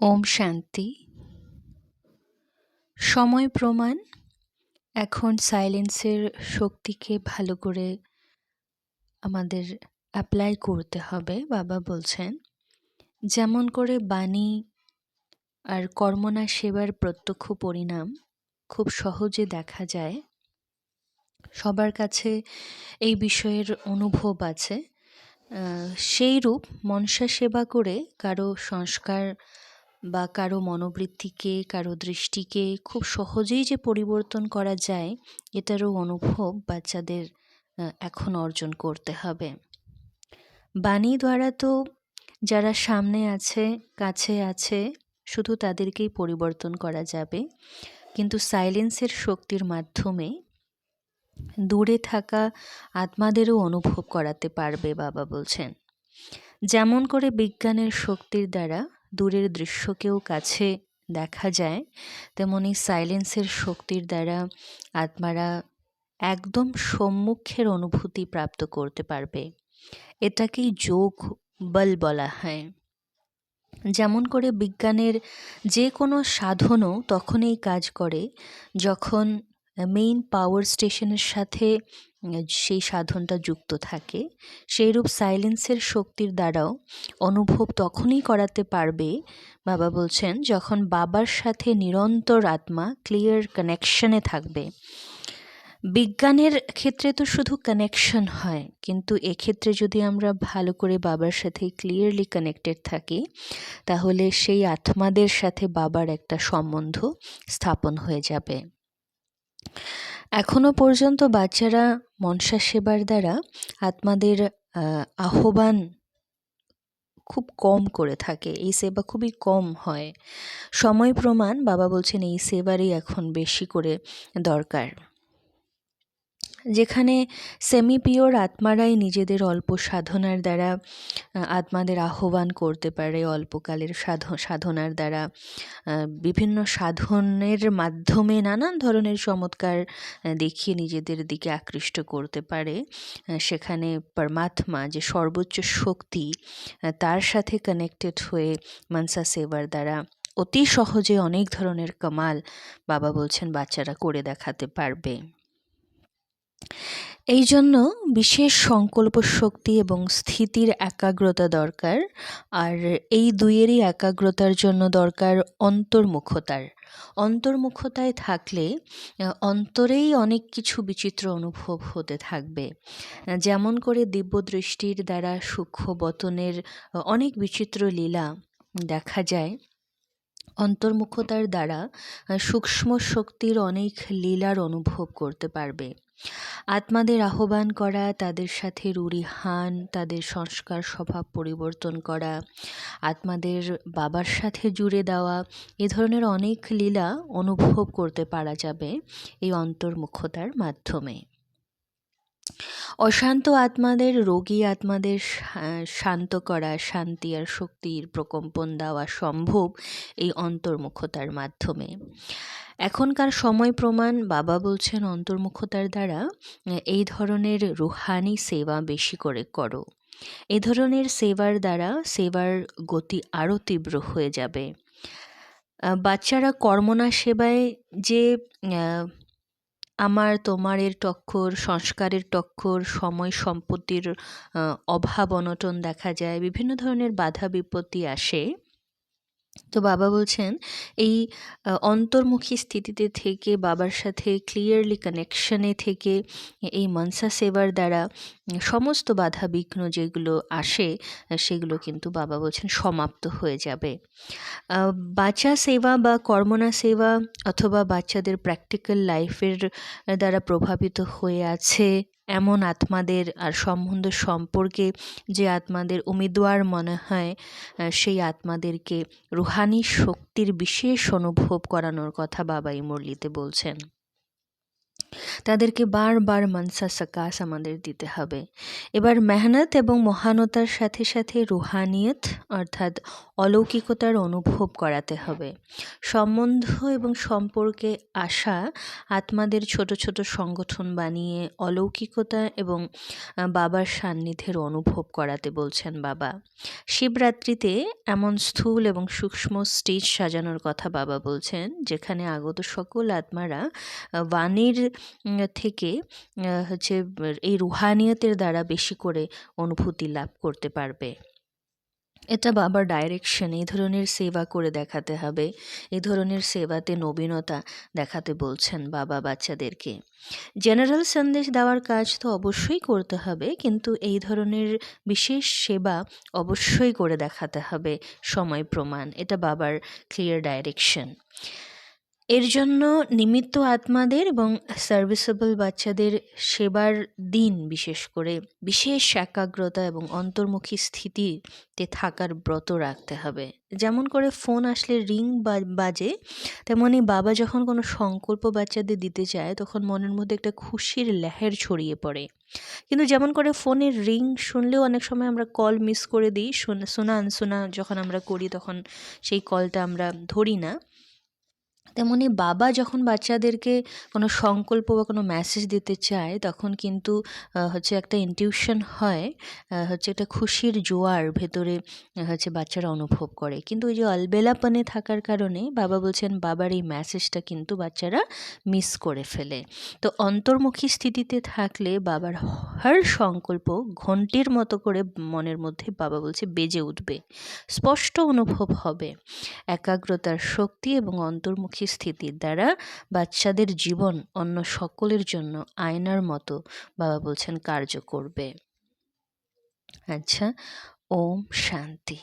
ওম শান্তি। সময় প্রমাণ, এখন সাইলেন্সের শক্তিকে ভালো করে আমাদের অ্যাপ্লাই করতে হবে, বাবা বলছেন। যেমন করে বাণী আর কর্মনা সেবার প্রত্যক্ষ পরিণাম খুব সহজে দেখা যায়। সবার কাছে এই বিষয়ের অনুভব আছে। সেই রূপ মনসা সেবা করে কারও সংস্কার বা কারও মনোবৃত্তিকে, কারও দৃষ্টিকে খুব সহজেই যে পরিবর্তন করা যায়, এটারও অনুভব বাচ্চাদের এখন অর্জন করতে হবে। বাণী দ্বারা তো যারা সামনে আছে, কাছে আছে, শুধু তাদেরকেই পরিবর্তন করা যাবে। কিন্তু সাইলেন্সের শক্তির মাধ্যমে দূরে থাকা আত্মাদেরও অনুভব করাতে পারবে বাবা বলছেন। যেমন করে বিজ্ঞানের শক্তির দ্বারা দূরের দৃশ্যকেও কাছে দেখা যায়, তেমনি সাইলেন্সের শক্তির দ্বারা আত্মারা একদম সম্মুখের অনুভূতি প্রাপ্ত করতে পারবে। এটাকেই যোগ বল বলা হয়। যেমন করে বিজ্ঞানের যে কোনো সাধনও তখনই কাজ করে, যখন মেইন পাওয়ার স্টেশনের সাথে সেই সাধনটা যুক্ত থাকে। সেইরূপ সাইলেন্সের শক্তির দ্বারাও অনুভব তখনই করাতে পারবে, বাবা বলছেন, যখন বাবার সাথে নিরন্তর আত্মা ক্লিয়ার কানেকশনে থাকবে। বিজ্ঞানের ক্ষেত্রে তো শুধু কানেকশন হয়, কিন্তু এক্ষেত্রে যদি আমরা ভালো করে বাবার সাথে ক্লিয়ারলি কানেক্টেড থাকি, তাহলে সেই আত্মাদের সাথে বাবার একটা সম্বন্ধ স্থাপন হয়ে যাবে। এখনও পর্যন্ত বাচ্চারা মনসা সেবার দ্বারা আত্মাদের আহ্বান খুব কম করে থাকে, এই সেবা খুবই কম হয়। সময় প্রমাণ, বাবা বলছেন এই সেবারই এখন বেশি করে দরকার। যেখানে সেমি পিওর আত্মারাই নিজেদের অল্প সাধনার দ্বারা আত্মাদের আহ্বান করতে পারে অল্পকালের সাধ, সাধনার দ্বারা। বিভিন্ন সাধনের মাধ্যমে নানান ধরনের চমৎকার দেখিয়ে নিজেদের দিকে আকৃষ্ট করতে পারে। সেখানে পরমাত্মা যে সর্বোচ্চ শক্তি তার সাথে কানেক্টেড হয়ে মানসা সেবার দ্বারা অতি সহজে অনেক ধরনের কামাল বাবা বলছেন বাচ্চারা করে দেখাতে পারবে। এই জন্য বিশেষ সংকল্প শক্তি এবং স্থিতির একাগ্রতা দরকার। আর এই দুইয়েরই একাগ্রতার জন্য দরকার অন্তর্মুখতার। অন্তর্মুখতায় থাকলে অন্তরেই অনেক কিছু বিচিত্র অনুভব হতে থাকবে। যেমন করে দিব্যদৃষ্টির দ্বারা সূক্ষ্ম বতনের অনেক বিচিত্র লীলা দেখা যায়। অন্তর্মুখতার দ্বারা সূক্ষ্ম শক্তির অনেক লীলার অনুভব করতে পারবে। আত্মাদের আহ্বান করা, তাদের সাথে রুরিহান তাদের সংস্কার স্বভাব পরিবর্তন করা, আত্মাদের বাবার সাথে জুড়ে দেওয়া, এ ধরনের অনেক লীলা অনুভব করতে পারা যাবে এই অন্তর্মুখতার মাধ্যমে। অশান্ত আত্মাদের, রোগী আত্মাদের শান্ত করা, শান্তি আর শক্তির প্রকম্পন দেওয়া সম্ভব এই অন্তর্মুখতার মাধ্যমে। এখনকার সময় প্রমাণ বাবা বলছেন, অন্তর্মুখতার দ্বারা এই ধরনের রুহানি সেবা বেশি করে করো। এ ধরনের সেবার দ্বারা সেবার গতি আরও তীব্র হয়ে যাবে। বাচ্চারা কর্মনা সেবায় যে আমার তোমারের টক্কর, সংস্কারের টক্কর, সময় সম্পত্তির অভাব অনটন দেখা যায়, বিভিন্ন ধরনের বাধা বিপত্তি আসে। তো বাবা বলছেন, এই অন্তর্মুখী স্থিতিতে থেকে, বাবার সাথে ক্লিয়ারলি কানেকশনে থেকে, এই মনসা সেবার দ্বারা, সমস্ত বাধা বিঘ্ন যেগুলো আসে, সেগুলো কিন্তু বাবা বলছেন সমাপ্ত হয়ে যাবে। বাচ্চা সেবা বা কর্মনা সেবা অথবা বাচ্চাদের প্র্যাকটিক্যাল লাইফের দ্বারা প্রভাবিত হয়ে আছে এমন আত্মাদের আর সম্বন্ধ সম্পর্কে যে আত্মাদের উমেদওয়ার মনে হয় সেই আত্মাদেরকে রুহানি শক্তির বিশেষ অনুভব করানোর কথা বাবাই মুরলিতে বলছেন। তাদেরকে বারবার মানসা সাকাস আমাদের দিতে হবে। এবার মেহনত এবং মহানতার সাথে সাথে রুহানিয়ত, অর্থাৎ অলৌকিকতার অনুভব করাতে হবে। সম্বন্ধ এবং সম্পর্কে আসা আত্মাদের ছোট ছোট সংগঠন বানিয়ে অলৌকিকতা এবং বাবার সান্নিধ্যের অনুভব করাতে বলছেন বাবা। শিবরাত্রিতে এমন স্থূল এবং সূক্ষ্ম স্টেজ সাজানোর কথা বাবা বলছেন, যেখানে আগত সকল আত্মারা বাণীর থেকে হচ্ছে, এই রুহানিয়তের দ্বারা বেশি করে অনুভূতি লাভ করতে পারবে। এটা বাবার ডাইরেকশন এই ধরনের সেবা করে দেখাতে হবে। এই ধরনের সেবাতে নবীনতা দেখাতে বলছেন বাবা বাচ্চাদেরকে। জেনারেল সন্দেশ দেওয়ার কাজ তো অবশ্যই করতে হবে, কিন্তু এই ধরনের বিশেষ সেবা অবশ্যই করে দেখাতে হবে সময় প্রমাণ। এটা বাবার ক্লিয়ার ডাইরেকশন এর জন্য নিমিত্ত আত্মাদের এবং সার্ভিসেবল বাচ্চাদের সেবার দিন বিশেষ করে বিশেষ একাগ্রতা এবং অন্তর্মুখী স্থিতিতে থাকার ব্রত রাখতে হবে। যেমন করে ফোন আসলে রিং বাজে তেমনই বাবা যখন কোনো সংকল্প বাচ্চাদের দিতে চায়, তখন মনের মধ্যে একটা খুশির লেহের ছড়িয়ে পড়ে। কিন্তু যেমন করে ফোনের রিং শুনলেও অনেক সময় আমরা কল মিস করে দিই, শোনা আনশোনা যখন আমরা করি, তখন সেই কলটা আমরা ধরি না। তেমনি বাবা যখন বাচ্চাদেরকে কোনো সংকল্প বা কোনো মেসেজ দিতে চায়, তখন কিন্তু হচ্ছে একটা ইনটিউশন হয় হচ্ছে একটা খুশির জোয়ার ভেতরে হচ্ছে বাচ্চারা অনুভব করে। কিন্তু ওই যে অলবেলাপনে থাকার কারণে বাবা বলছেন, বাবার এই মেসেজটা কিন্তু বাচ্চারা মিস করে ফেলে। তো অন্তর্মুখী স্থিতিতে থাকলে বাবার হর সংকল্প ঘন্টির মতো করে মনের মধ্যে বাবা বলছে বেজে উঠবে। স্পষ্ট অনুভব হবে। একাগ্রতার শক্তি এবং অন্তর্মুখী স্থিতির দ্বারা বাচ্চাদের জীবন অন্য সকলের জন্য আয়নার মতো, বাবা বলছেন, কার্য করবে। আচ্ছা ওম শান্তি।